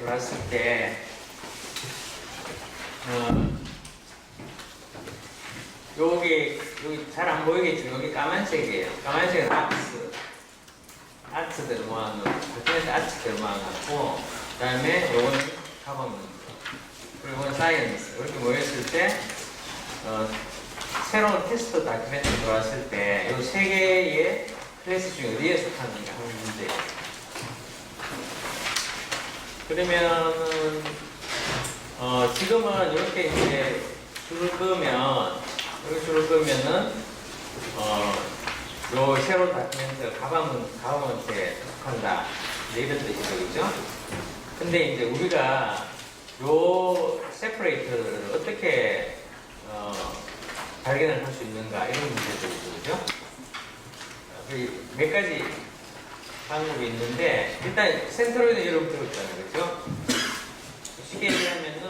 들어왔을 때, 어, 여기, 여기 잘 안 보이겠지만 여기 까만색이에요. 까만색은 아트. 아트들 모아놓은, 그중에서 아트들 모아놓고, 그 다음에 요거는 가버먼트. 그리고 이건 사이언스. 이렇게 모였을 때, 어, 새로운 테스트 다큐멘트 들어왔을 때, 이 세 개의 클래스 중에 어디에 속하는가 하는 문제예요. 그러면은 어 지금은 이렇게 이제 줄을 끄면 여기 줄을 끄면은 어 요 새로운 다큐멘트 가방은 가방한테 속한다 이런 뜻이죠 그죠? 근데 이제 우리가 요 세퍼레이터를 어떻게 어 발견을 할 수 있는가 이런 문제들이죠 그죠? 그몇 가지 방법이 있는데 일단 센트로이드 여러분 들었잖아요 그죠? 쉽게 얘기하면은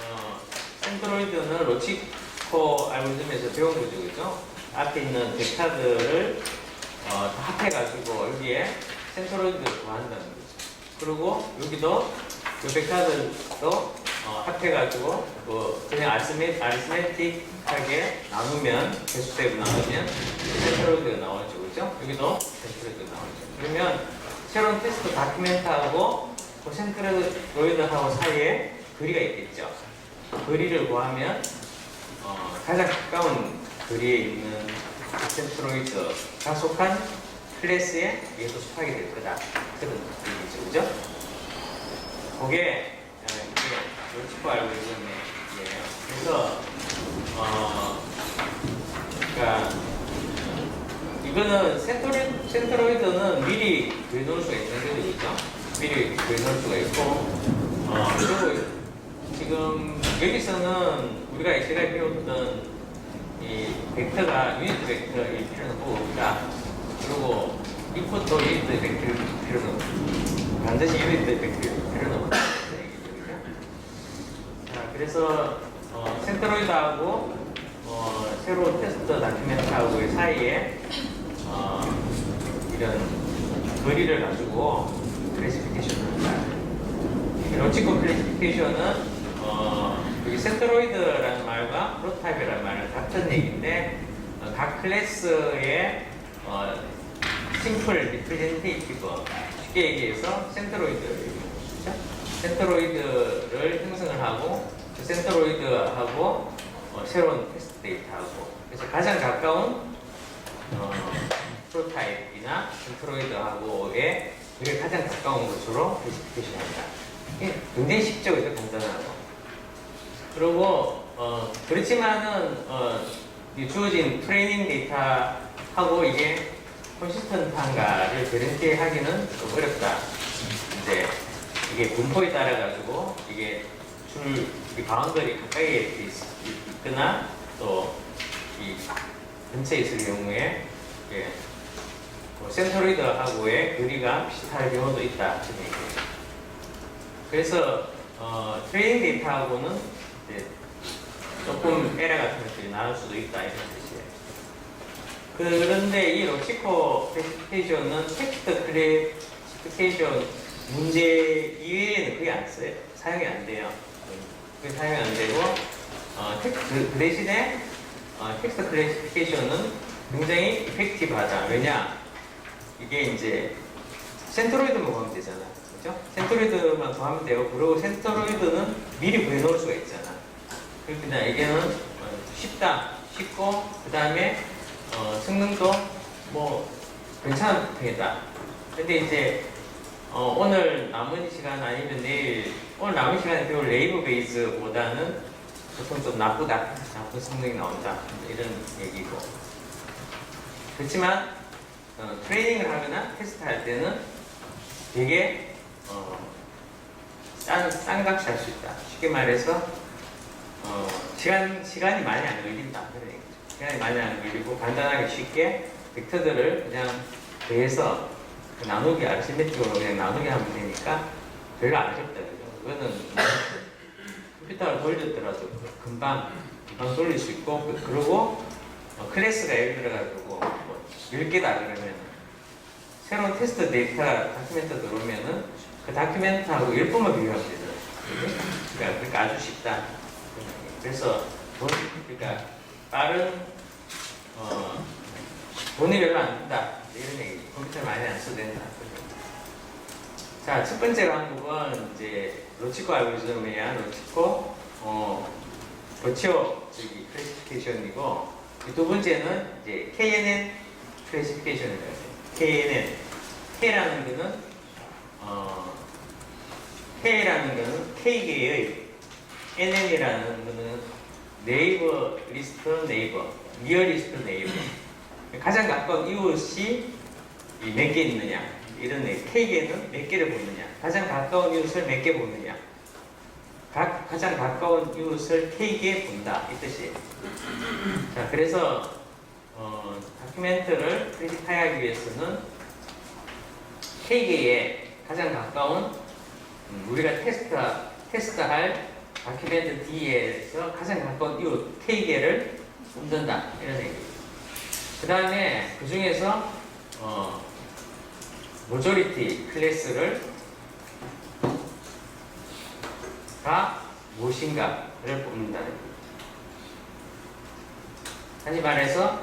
어, 센트로이드는 로치코 알고리즘에서 배운 거죠 그죠? 앞에 있는 벡터들을 어, 다 합해가지고 여기에 센트로이드를 구한다는 거죠 그리고 여기도 이 벡터들도 어, 합해가지고 뭐 그냥 아리스메, 아리스메틱하게 나누면 개수대로 나누면 센트로이드가 나오죠 그죠? 여기도 센트로이드가 나오죠 그러면 새로운 테스트 다큐멘트하고 그 센트로이드하고 사이에 거리가 있겠죠 거리를 구하면 어, 가장 가까운 거리에 있는 센트로이드 가 속한 클래스에 이게 속하게 될 거다 그런 얘기죠 그죠? 그게 어, 이게 로치코 알고리즘이에요. 그래서 어, 그러니까 이거는 센트로이드, 센트로이드는 미리 구해놓을 수가 있는 거죠, 그죠? 미리 구해놓을 수가 있고 어, 그리고 지금 여기서는 우리가 제가 배웠던 이 벡터가 유니트 벡터일 필요는 없다. 그리고 이것도 유니트 벡터일 필요는 없다. 반드시 유니트 벡터일 필요는 없다. 그래서 어, 센트로이드하고 어, 새로운 테스트 다큐멘트하고의 사이에 어, 이런 거리를 가지고 클래시피케이션을. 이 로지코 클래시피케이션은 어, 여기 센트로이드라는 말과 프로타입이라는 말은 같은 얘기인데 어, 각 클래스의 어, 심플 리프레젠테이티브 쉽게 얘기해서 센트로이드? 센트로이드를 형성을 하고 그 센트로이드하고 어, 새로운 테스트 데이터하고 그래서 가장 가까운 어, 프로타입이나 센트로이드하고의 그게 가장 가까운 곳으로 클래시피케이션 한다. 이게 굉장히 쉽죠, 그죠? 간단하고. 그리고 어, 그렇지만은 어, 이 주어진 트레이닝 데이터하고 이게 콘시스턴트한가를 개런티하기는 좀 어렵다. 이제 이게 분포에 따라 가지고 이게 줄 이 바운더리 가까이에 있, 있거나 또 이 근처에 있을 경우에 예, 뭐 센트로이드하고의 거리가 비슷할 경우도 있다. 그래서 어, 트레이닝 데이터하고는 조금 에러 같은 것들이 나올 수도 있다 이런 뜻이에요. 그런데 이 로치코 클래시피케이션은 텍스트 클래시피케이션 문제 이외에는 그게 안 써요. 사용이 안 돼요. 그게 사용이 안 되고 어, 텍, 그, 그 대신에 어, 텍스트 클래시피케이션은 굉장히 이펙티브하다. 왜냐? 이게 이제 센트로이드만 구하면 되잖아. 그죠? 센트로이드만 구하면 되고, 그리고 센트로이드는 미리 구해놓을 수가 있잖아. 그렇구나. 이게는 어, 쉽다. 쉽고, 그 다음에 어, 성능도 뭐 괜찮은 편이다. 근데 이제 어, 오늘 남은 시간 아니면 내일 오늘 남은 시간에 배울 레이브 베이스보다는 보통 좀 나쁘다, 나쁜 성능이 나온다 이런 얘기고. 그렇지만 어, 트레이닝을 하거나 테스트할 때는 되게 어, 싼, 싼 값이 할 수 있다. 쉽게 말해서 어, 시간, 시간이 많이 안 걸린다. 시간이 많이 안 걸리고 간단하게 쉽게 벡터들을 그냥 대해서 그 나누기 아르시메틱으로 그냥 나누기 하면 되니까 별로 안 어렵다. 그거는 컴퓨터를 돌렸더라도 금방 금방 돌릴 수 있고 그, 그리고 어, 클래스가 예를 들어가지고 뭐 10개다 그러면 새로운 테스트 데이터 다큐멘트 들어오면은 그 다큐멘트하고 일본만 비교하면. 그지? 그러니까, 그러니까 아주 쉽다. 그래서 돈, 그러니까 빠른 어, 돈이 별로 안 든다. 이런 얘기. 컴퓨터 많이 안 써도 된다. 자, 첫 번째 항목은 이제 로치코 알고리즘이야. 로치코 어, 로치오 저기 클래시피케이션이고 이두 번째는 이제 KNN 클래시피케이션이라고 해요. KNN. K라는 거는 어, K라는 거는 K계의 NN이라는 거는 네이버 리스트 네이버, 니어 리스트 네이버. 가장 가까운 이웃이 몇 개 있느냐. 이런 애. K계는 몇 개를 보느냐. 가장 가까운 이웃을 몇 개 보느냐. 각, 가장 가까운 이웃을 K계에 본다. 이 뜻이에요. 자, 그래서 어, 다큐멘트를 크리티파이하기 위해서는 K계에 가장 가까운 음, 우리가 테스트 테스트할 다큐멘트 D에서 가장 가까운 이웃 K계를 옮긴다 이런 얘기예요. 그 다음에 그 중에서 어, 모조리티 클래스를 가 무엇인가를 뽑는다는. 다시 말해서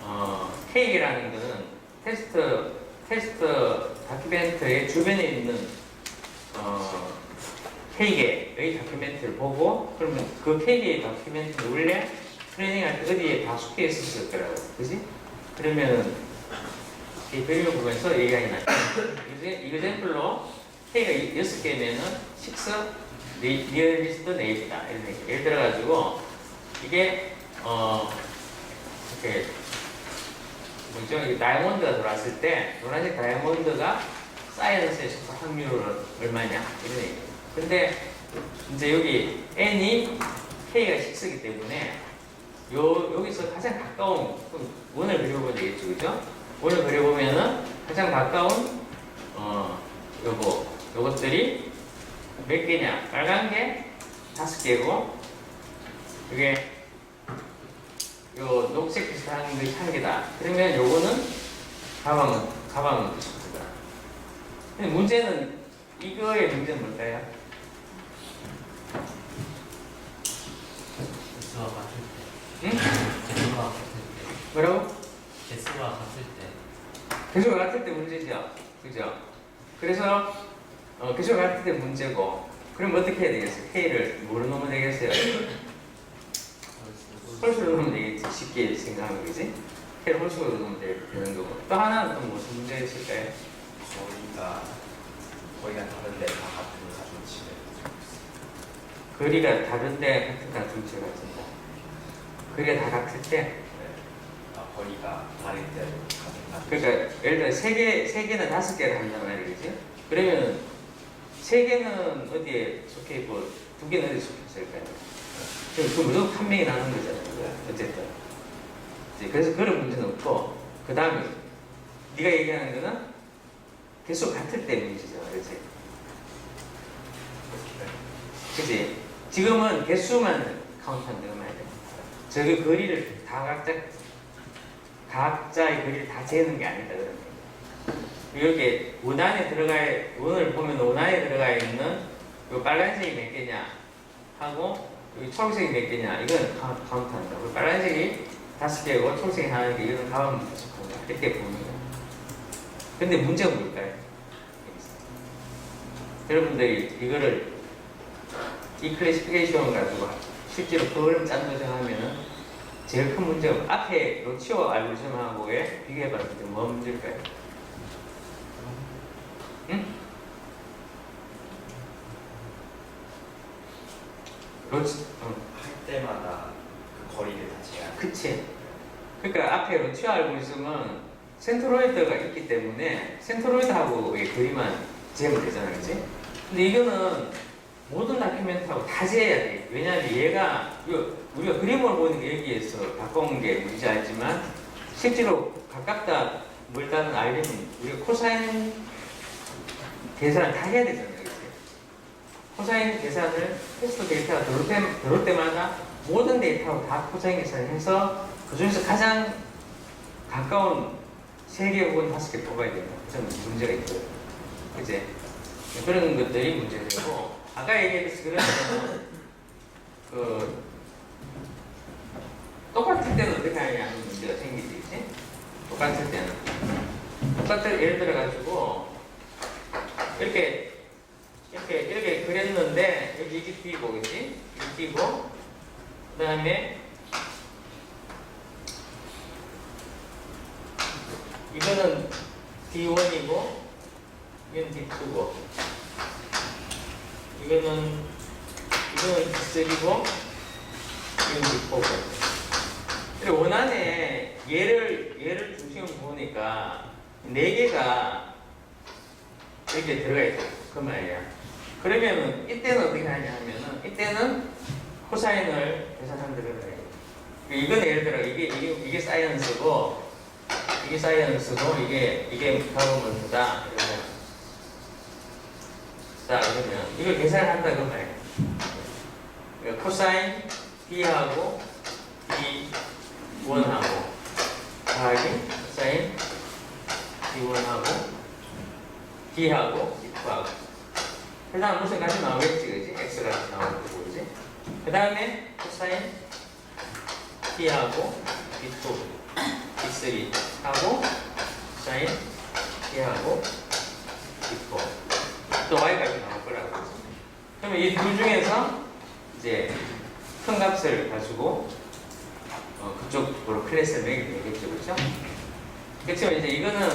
어, K라는 것은 테스트 테스트 다큐멘트의 주변에 있는 어, K개의 다큐멘트를 보고 그러면 그 K개의 다큐멘트는 원래 트레이닝할 때 어디에 다 속해 있었을 거라고 그지? 그러면은 이 그림을 보면서 얘기하기 나죠 이그젠플로 K가 여섯 개면은 6 리얼리스트 네이버다 이런 얘기 예를 들어가지고 이게 어 이렇게 뭐죠? 이 다이아몬드가 들어왔을 때 노란색 다이아몬드가 사이언스에 속한 확률은 얼마냐 이런 얘기. 근데 이제 여기 n이 k가 6이기 때문에 요 여기서 가장 가까운 그럼 원을 그려보면 되겠죠, 그죠? 원을 그려보면은 가장 가까운 어 요거 요것들이 몇 개냐? 빨간 게 다섯 개고 이게 요 녹색 비슷한 게 한 개다. 그러면 요거는 가방은 가방은 비슷하다. 근데 문제는 이거의 문제는 뭘까요? 개수와 같을 때, 응? 개수와 같을 때, 뭐라고? 개수와 같을 때, 개수가 같을 때 문제죠. 그죠? 그래서 어, 개수가 같을 때 문제고 그럼 어떻게 해야 되겠어요? K를 뭐로 넣으면 되겠어요? 홀수로 넣으면 되겠지. 쉽게 생각하면 그지? K를 홀수로 넣으면 되- 되는 거고 또 하나는 또 무슨 문제가 있을까요? 거리가 거리가 다른데 다 같은 가중치를 거리가 다른데 같은 가중치가 가진다. 거리가 다 같을 때 아, 거리가 다를 때 같은 그러니까 예를 들어 세 개, 세 개는 다섯 개를 한단 말이겠지? 그러면 세 개는 어디에 속해 있고 두 개는 어디에 속해 있을까요? 그럼 그 무조건 판명이 나는 거잖아요. 어쨌든. 이제 그래서 그런 문제는 없고 그 다음에 네가 얘기하는 거는 개수 같을 때 문제잖아, 그렇지? 그치? 지금은 개수만 카운트한다고 말이야. 저기 거리를 다 각자 각자의 거리를 다 재는 게 아니다 그런 거예요. 이렇게 원안에 들어가 원을 보면 원안에 들어가 있는 요 빨간색이 몇 개냐 하고 여기 초록색이 몇 개냐 이건 카- 카운트한다. 그 빨간색이 다섯 개고 초록색이 하나 개 이거는 가만 부족한다. 이렇게 보는 거야. 근데 문제가 뭘까요? 여러분들이 이거를 이 클래시피케이션 가지고 실제로 그걸 짠 도전하면은 제일 큰 문제가 앞에 로치오 알고리즘하고의 비교해봤을 때 뭐 문제일까요? 응? 로치, 어, 할 때마다 그 거리를 다 제한 그치. 그러니까 앞에 로치오 알고리즘은 센트로이드가 있기 때문에 센트로이드하고의 거리만 재면 되잖아, 그치? 근데 이거는 모든 다큐멘트하고 다 재야 돼. 왜냐하면 얘가 우리가 그림을 보는 게 여기에서 바꿔온 게 뭔지 알지만 실제로 가깝다 멀다는 알려면 우리가 코사인 계산을 다 해야 되잖아요. 그치? 코사인 계산을 테스트 데이터가 들어올, 때, 들어올 때마다 모든 데이터하고 다 코사인 계산을 해서 그 중에서 가장 가까운 세개 혹은 다섯 개 뽑아야 된다. 좀 문제가 있고요. 그치? 그런 것들이 문제되고 아까 얘기했듯이 그러면 그 똑같을 때는 어떻게 하냐 하는 문제가 생기지 그치? 똑같을 때는 똑같을 예를 들어 가지고 이렇게 이렇게 이렇게 그렸는데 여기 이게 띄고 그치? 이게 띄고 그 다음에 이거는 D1이고 이건 D2고 이거는 이거는 D3고 이건 D4고 그리고 원안에 얘를 얘를 중심으로 보니까 네 개가 이렇게 들어가 있고 그 말이야. 그러면은 이때는 어떻게 하냐 하면은 이때는 코사인을 계산하면 들어가요. 이건 예를 들어 이게 이게 이게 사이언스고 이게 사이언스고 이게 이게 가버먼트다 자 그러면 이걸 계산을 한다 그 말이야. 그러니까 코사인 B하고 B1하고 더하기 코사인 B1하고 D하고 F2하고 그 다음 무슨 값이 나오겠지 그지? 나올 거고 그지? 그 다음에 코사인 T하고 B2 B3 하고 사인 T하고 B4 또 Y까지 나올 거라고 그지? 그러면 이 둘 중에서 이제 큰 값을 가지고 어, 그쪽으로 클래스를 매기면 되겠죠 그렇죠? 그렇지만 이제 이거는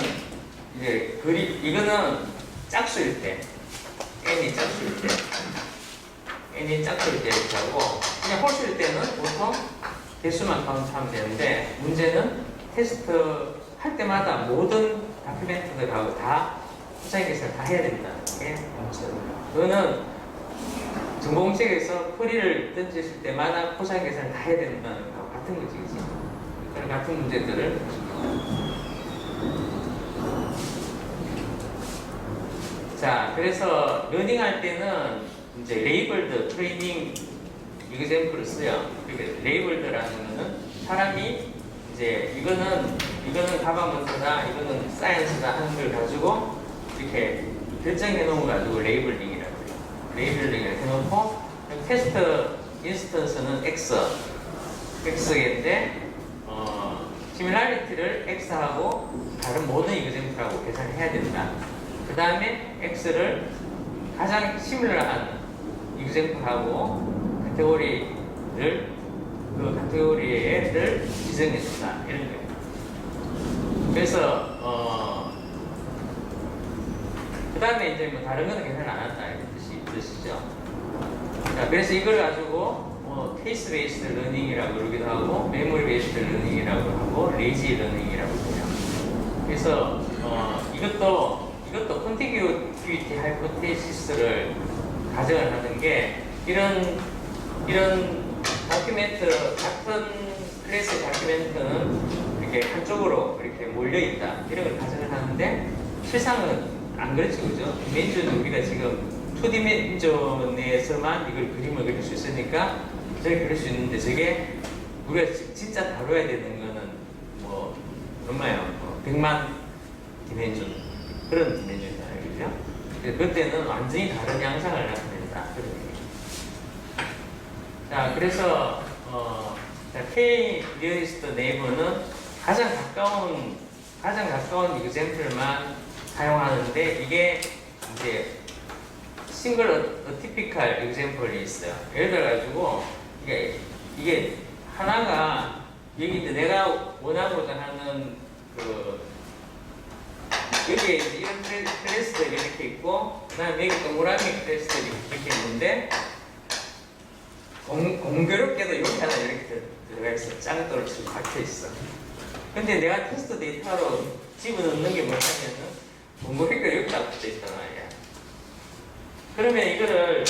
이제 그리 이거는 짝수일 때 n이 짝수일 때 n이 짝수일 때 이렇게 하고 그냥 홀수일 때는 보통 개수만 카운트하면 되는데 문제는 테스트 할 때마다 모든 다큐멘트들하고 다 포장 계산을 다 해야 된다는 게 문제예요. 그거는 전공책에서 풀이를 던지실 때마다 포장 계산을 다 해야 된다는 거하고 같은 거지? 그런 같은 문제들을 자, 그래서 러닝할 때는 이제 레이블드 트레이닝 이그샘플을 써요. 그러니까 레이블드라는 거는 사람이 이제 이거는 이거는 가방문서다, 이거는 사이언스다 하는 걸 가지고 이렇게 결정해 놓은 거 가지고 레이블링이라고 해요. 레이블링을 해놓고 테스트 인스턴스는 X, X인데 어, 시밀라리티를 X하고 다른 모든 이그샘플하고 계산해야 된다. 그 다음에 X를 가장 시밀러한 이그샘플하고 카테고리를 그 카테고리를 지정해준다 이런 거예요. 그래서 어, 그 다음에 이제 뭐 다른 거는 계산 안 한다 이런 뜻이 뜻이죠. 자, 그래서 이걸 가지고 뭐 케이스 베이스드 러닝이라고 그러기도 하고 메모리 베이스드 러닝이라고 하고 레이지 러닝이라고 해요. 그래서 어, 이것도 이것도 컨티규티 하이포테시스를 가정을 하는 게 이런 이런 다큐멘트 같은 클래스 다큐멘트는 이렇게 한쪽으로 이렇게 몰려 있다 이런 걸 가정을 하는데 실상은 안 그렇죠 그죠? 디멘전은 우리가 지금 2디멘전에서만 이걸 그림을 그릴 수 있으니까 저게 그릴 수 있는데 저게 우리가 지- 진짜 다뤄야 되는 거는 뭐 얼마예요? 뭐 100만 디멘전 그런 디멘전이잖아요 그죠? 그래서 그때는 완전히 다른 양상을 얘기예요 자 그래서 어, 자, K 리얼리스트 네이버는 가장 가까운 가장 가까운 이그샘플만 사용하는데 이게 이제 싱글 어티피칼 example이 있어요. 예를 들어 가지고 이게 이게 하나가 여기 내가 원하고자 하는 그 여기에 이제 이런 클래- 클래스들이 이렇게 있고 그다음에 여기 동그라미 클래스들이 이렇게 있는데 공, 공교롭게도 여기 하나 이렇게 들- 들어가 있어. 짱돌을 치고 박혀 있어. 근데 내가 테스트 데이터로 집어넣는 게 뭐냐면은 공교롭게 여기 딱 붙어 있단 말이야. 그러면 이거를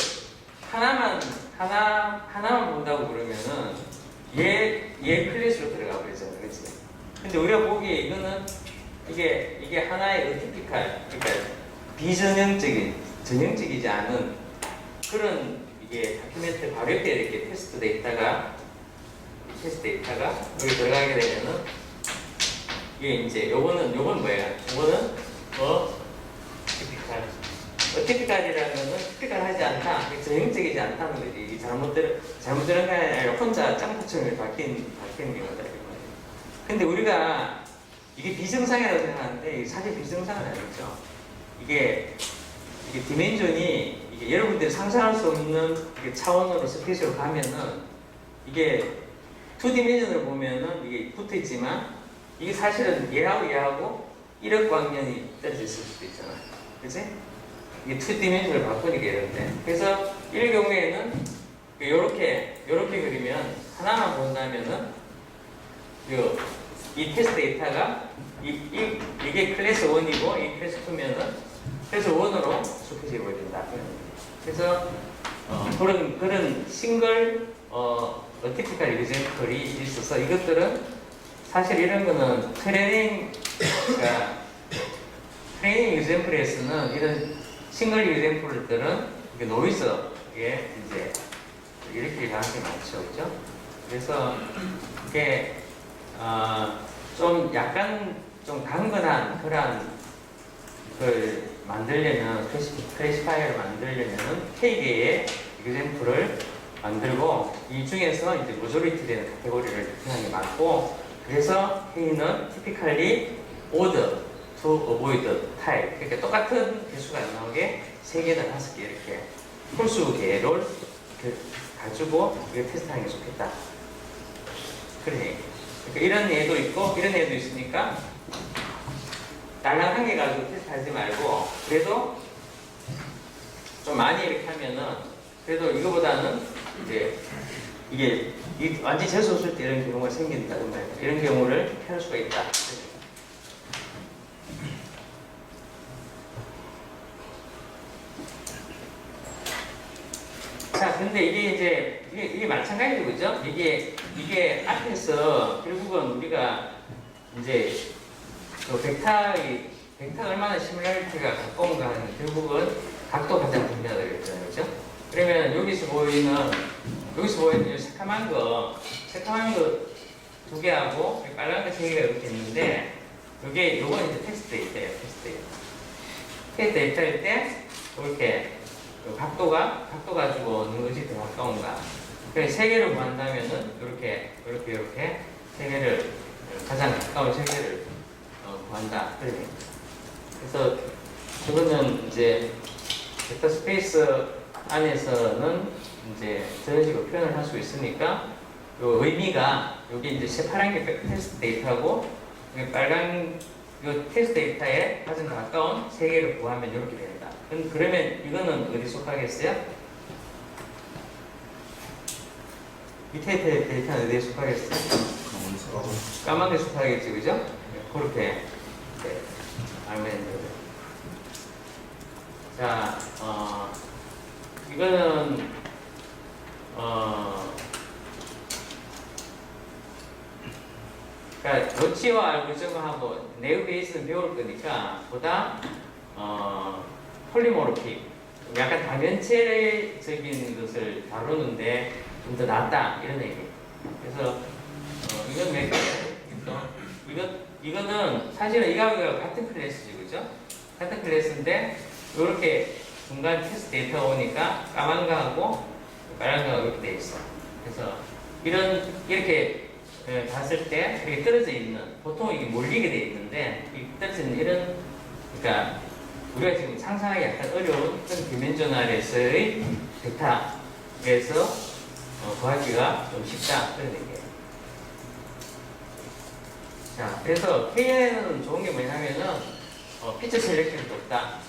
하나만 하나 하나만 본다고 그러면은 얘 얘 클래스로 들어가 버리잖아, 그렇지? 근데 우리가 보기에 이거는 이게 이게 하나의 어티피칼, 그러니까 비전형적인 전형적이지 않은 그런 이게 다큐멘트 바로 옆에 이렇게 테스트 데이터가 이 테스트 데이터가 여기 들어가게 되면은 이게 이제 요거는 요건 뭐야? 요거는 어 티피칼 어티피칼이라는 거는 티피칼하지 않다, 전형적이지 않다는 거지. 이게 잘못 들 잘못 들은 게 아니라 혼자 짱구처럼 바뀐 바뀌는 경우다. 근데 우리가 이게 비정상이라고 생각하는데 사실 비정상은 아니죠. 이게 이게 디멘전이 이게 여러분들이 상상할 수 없는 차원으로 스페이스로 가면은 이게 투 디멘전을 보면은 이게 붙어 있지만 이게 사실은 얘하고 얘하고 1억 광년이 떨어져 있을 수도 있잖아. 그치? 이게 투 디멘전을 바꾸니까 이런데. 그래서 이럴 경우에는 이렇게 이렇게 그리면 하나만 본다면은 요, 이 테스트 데이터가 이, 이, 이게 클래스 1이고 이 클래스 2면은 클래스 1으로 좁혀져 버린다. 그래서 어, 그런 그런 싱글 어, 어티피컬 리젠컬이 있어서 이것들은 사실 이런 거는 트레이닝 그러니까 트레이닝 유젠플에서는 이런 싱글 유젠플들은 노이즈 이게 이제 이렇게 가는 게 많죠, 그죠? 그래서 이게 어, 좀 약간 좀 강건한 그런 걸 만들려면 클래시, 클래시 파이어를 만들려면은 K개의 example을 만들고 이 중에서 이제 모조리티 되는 카테고리를 define 게 맞고 그래서 K는 typically odd to avoid type 그러니까 똑같은 개수가 안 나오게 세 개나 다섯 개 이렇게 홀수 개를 이렇게 가지고 이거 테스트하는 게 좋겠다. 그래. 그러니까 이런 애도 있고 이런 애도 있으니까 개 가지고 테스트하지 말고 그래도 좀 많이 이렇게 하면은 그래도 이거보다는 이제 이게 이 완전 재수 없을 때 이런 경우가 생긴다든가 이런 경우를 피할 수가 있다. 자, 근데 이게 이제 이게, 마찬가지죠, 그죠? 이게 이게 앞에서 결국은 우리가 이제 그 벡터의 벡터 얼마나 시뮬라리티가 가까운가 하는 결국은 각도 가장 중요하다고 그랬잖아요, 그죠? 그러면 여기서 보이는 여기서 보이는 이 새카만 거, 새카만 거 두 개하고 이 빨간 거 세 개가 이렇게 있는데 이게 요건 이제 데이터예요, 텍스트 데이터. 텍스트 데이터일 때 이렇게 요 각도가 각도 가지고 어느 것이 더 가까운가. 그래서 세 개를 구한다면은 이렇게 이렇게 이렇게 세 개를 가장 가까운 세 개를 어, 구한다. 그래. 그래서 그거는 이제 벡터 스페이스 안에서는 이제 저런 식으로 표현을 할 수 있으니까 요 의미가 여기 이제 새파란 게 테스트 데이터고 빨간 요 테스트 데이터에 가장 가까운 세 개를 구하면 이렇게 된다. 그럼 그러면 이거는 어디 속하겠어요? 밑에 데- 데이터는 어디에 속하겠어요? 까만 게 속하겠지, 그죠? 네, 그렇게 네, 알면 돼요. 자, 어, 이거는 어, 그러니까 노치와 알고리즘하고 네오 베이스는 배울 거니까 보다 어, 폴리모르픽 약간 다면체적인 것을 다루는데 좀 더 낫다 이런 얘기. 그래서 어, 이건 몇 개죠? 이거 이거는 사실은 이거하고 같은 클래스지 그죠? 같은 클래스인데 이렇게 중간 테스트 데이터가 오니까 까만 거하고 빨간 거하고 이렇게 돼 있어. 그래서 이런 이렇게 예, 봤을 때 이렇게 떨어져 있는 보통 이게 몰리게 돼 있는데 이 떨어져 있는 이런 그러니까 우리가 지금 상상하기 약간 어려운 그런 디멘저널에서의 벡터에서 어, 구하기가 좀 쉽다 그런 얘기예요. 자, 그래서 KN은 좋은 게 뭐냐면은 어, 피처 셀렉션이 높다.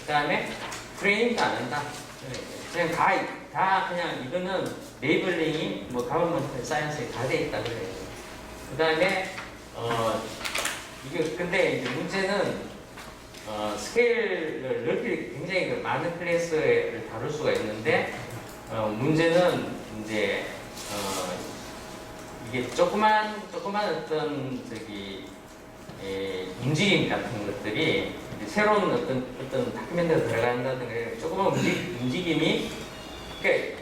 그 다음에 프레임도 안 한다. 그런 얘기예요. 그냥 다, 다 그냥 이거는 레이블링이 뭐 가버먼트 사이언스에 다 돼 있다 그래요. 그 다음에 어 이게 근데 이제 문제는 어 스케일을 넓히 굉장히 그 많은 클래스를 다룰 수가 있는데 어 문제는 이제 어 이게 조그만 조그만 어떤 저기 에, 움직임 같은 것들이 새로운 어떤 어떤 다큐멘터가 들어간다든가 조그만 움직, 움직 임이 그러니까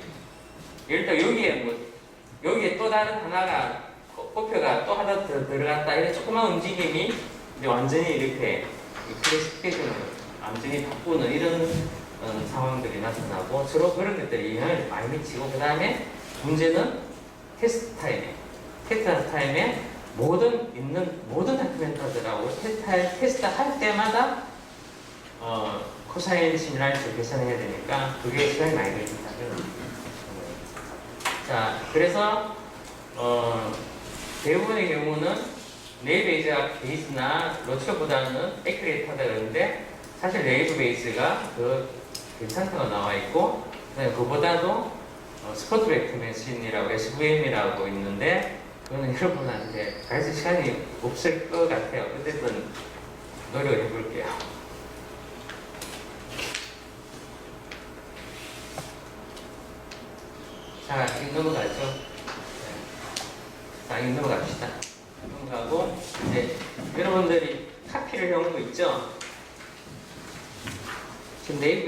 예를 들어 여기에 뭐 여기에 또 다른 하나가 꼽- 꼽혀가 또 하나 더 들어갔다. 이런 조그만 움직임이 이제 완전히 이렇게 클래시피케이션을 완전히 바꾸는 이런 어, 상황들이 나타나고 주로 그런 것들이 영향을 많이 미치고 그 다음에 문제는 테스트 타임에 테스트 타임에 모든 있는 모든 다큐멘터들하고 테스트 할- 테스트 할 때마다 어, 코사인 시뮬라이트를 계산해야 되니까 그게 시간이 많이 거예요. 자, 그래서 어, 대부분의 경우는 네이베이스가 베이스나 로처보다는 액큐레이트하다 그러는데 사실 네이브 베이스가 더 괜찮다고 나와 있고 그다음에 그보다도 어, 스포트백트 머신이라고 SVM이라고 있는데 그거는 여러분한테 가르칠 시간이 없을 것 같아요. 어쨌든 노력을 해볼게요. 자, 이거 넘어가죠. 네. 자, 이거 넘어갑시다. 넘어가고, 이제, 여러분들이 카피를 해온 거 있죠? 지금 네이버